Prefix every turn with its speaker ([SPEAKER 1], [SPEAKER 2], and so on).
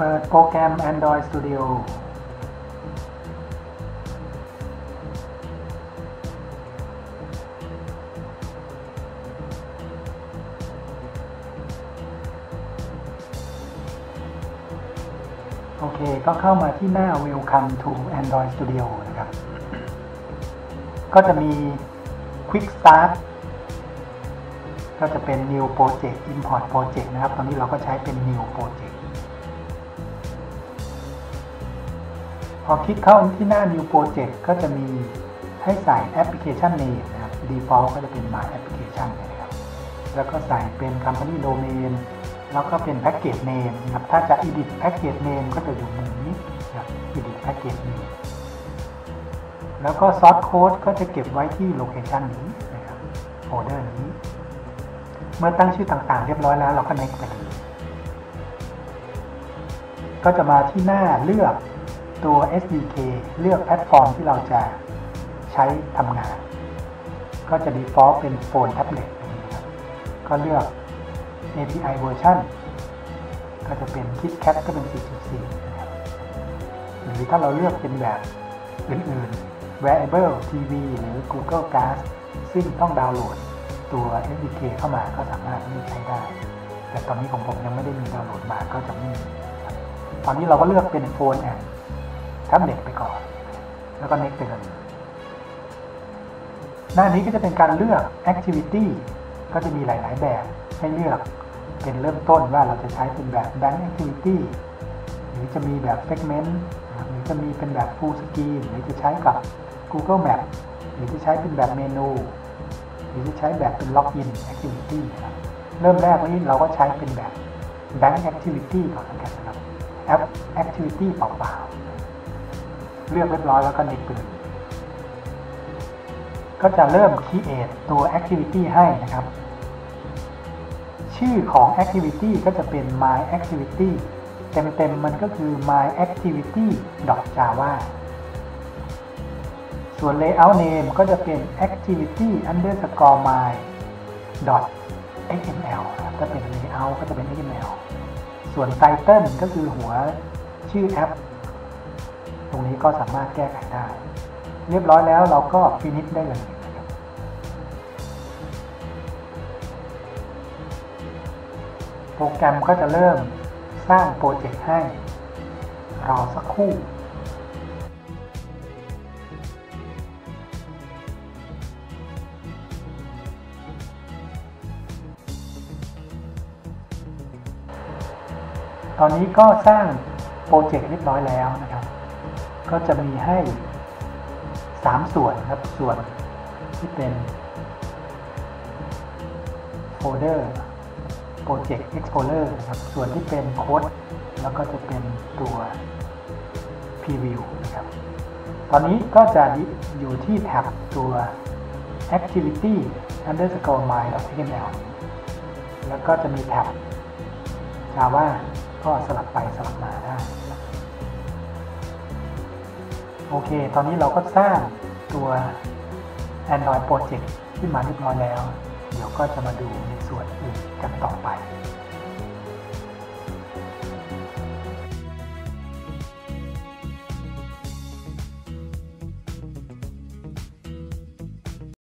[SPEAKER 1] เปิดโปรแกรม Android Studio โอเค ก็เข้ามาที่หน้า Welcome to Android Studio นะครับ ก็จะมี Quick Start ก็จะเป็น New Project Import Project นะครับ ตอนนี้เราก็ใช้เป็น New Project พอคลิกเข้าที่หน้า New Project ก็จะมีให้ใส่ Application Name นะครับ Default ก็จะเป็น My Application นะครับ แล้วก็ใส่เป็น Company Domain แล้วก็เป็น Package Name นะครับ ถ้าจะ Edit Package Name ก็จะอยู่มุมนี้นะครับ Edit Package Name แล้วก็ Source Code ก็จะเก็บไว้ที่โลเคชันนี้นะครับโฟลเดอร์นี้ เมื่อตั้งชื่อต่างๆ เรียบร้อยแล้วเราก็ next ไปเลยก็จะมาที่หน้าเลือก ตัว SDK เลือกแพลตฟอร์มที่เราจะใช้ทำงาน ก็จะ default เป็นโฟนแท็บเล็ตก็เลือก API version ก็จะเป็น KitKat ก็เป็น 4.4 นะครับ หรือถ้าเราเลือกเป็นแบบอื่นๆ Variable TV หรือ Google Glass ซึ่งต้องดาวน์โหลดตัว SDK เข้ามาก็สามารถที่ใช้ได้ แต่ตอนนี้ของผมยังไม่ได้มีดาวน์โหลดมาก็จะไม่มีตอนนี้เราก็เลือกเป็นโฟ ท็บเล็ตไปก่อน แล้วก็ next ไปเลยหน้านี้ก็จะเป็นการเลือก activity ก็จะมีหลาย ๆ แบบให้เลือกเป็นเริ่มต้นว่าเราจะใช้เป็นแบบ bank activity หรือจะมีแบบ segment หรือจะมีเป็นแบบ full screen หรือจะใช้กับ Google Map หรือจะใช้เป็นแบบเมนู หรือจะใช้แบบเป็น login activity ครับเริ่มแรกวันนี้เราก็ใช้เป็นแบบ bank activity ก่อนนะครับสำหรับ app activity เปล่าๆ เลือกเรียบร้อยแล้วก็ next ไปเลยก็จะเริ่ม create ตัว activity ให้นะครับ ชื่อของ activity ก็จะเป็น my activity เต็มๆมันก็คือ my activity java ส่วน layout name ก็จะเป็น activity underscore my xml ถ้าเป็น layout ก็จะเป็น xml ส่วน title ก็คือหัวชื่อแอป ตรงนี้ก็สามารถแก้ไขได้ เรียบร้อยแล้วเราก็ finish ได้เลยโปรแกรมก็จะเริ่มสร้างโปรเจกต์ให้ รอสักครู่ตอนนี้ก็สร้างโปรเจกต์เรียบร้อยแล้วนะครับ ก็จะมีให้ 3 ส่วนครับ ส่วนที่เป็นโฟลเดอร์ Project Explorer นะครับ ส่วนที่เป็นโค้ดแล้วก็จะเป็นตัว Preview นะครับ ตอนนี้ก็จะอยู่ที่แท็บตัว Activity underscore my xml แล้วก็จะมีแท็บ Java ก็สลับไปสลับมา โอเค ตอนนี้เราก็สร้างตัว Android Project ขึ้นมาเรียบร้อยแล้ว เดี๋ยวก็จะมาดูในส่วนอื่นกันต่อไป